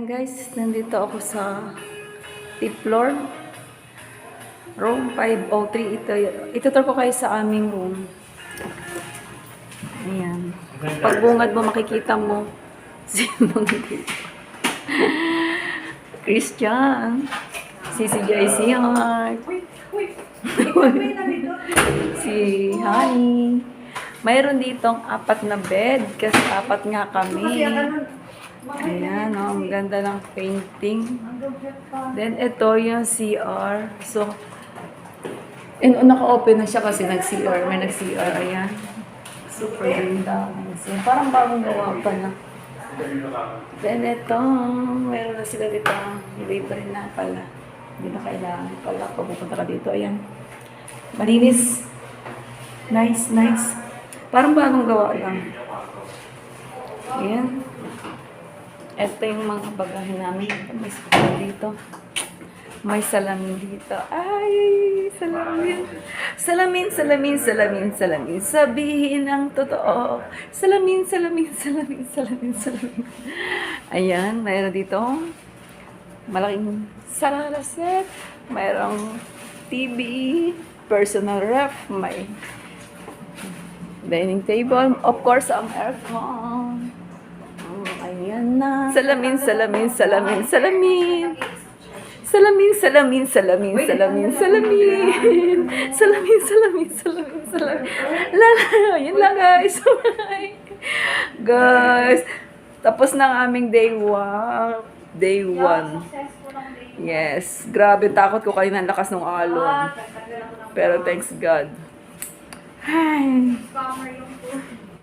guys, nandito ako sa fifth floor. Room 503. Ito, ito ko kayo sa aming room. Ayan. Pagbungad mo, makikita mo si dito. Christian. Si si JC Heart. si Honey. Mayroon ditong apat na bed kasi apat nga kami. Ayan, oh, ang ganda ng painting. Then, ito yung CR. So, and oh, naka-open na siya kasi nag-CR. May nag-CR, ayan. Super ganda. So, parang bagong gawa pa na. Then, ito, meron na sila dito. Libre na pala. Hindi na kailangan pala pupunta ka dito. Ayan. Malinis. Nice, nice. Parang bagong gawa lang. Ayan. Ito yung mga bagahe namin. May salamin dito. May salamin dito. Ay, salamin. Salamin, salamin, salamin, salamin. Sabihin ang totoo. Salamin, salamin, salamin, salamin, salamin. Ayan, mayroon dito. Malaking sarara set. Mayroong TV, personal ref, may dining table. Of course, ang aircon. Oh, ayan na. Salamin, salamin, salamin, salamin. Salamin, salamin, salamin, salamin, salamin. Salamin, salamin, salamin, salamin. Lala, yun lang guys. guys, tapos na ang aming day one. Day one. Yes, grabe takot ko kanina ang lakas ng alon. Pero thanks God. Ay.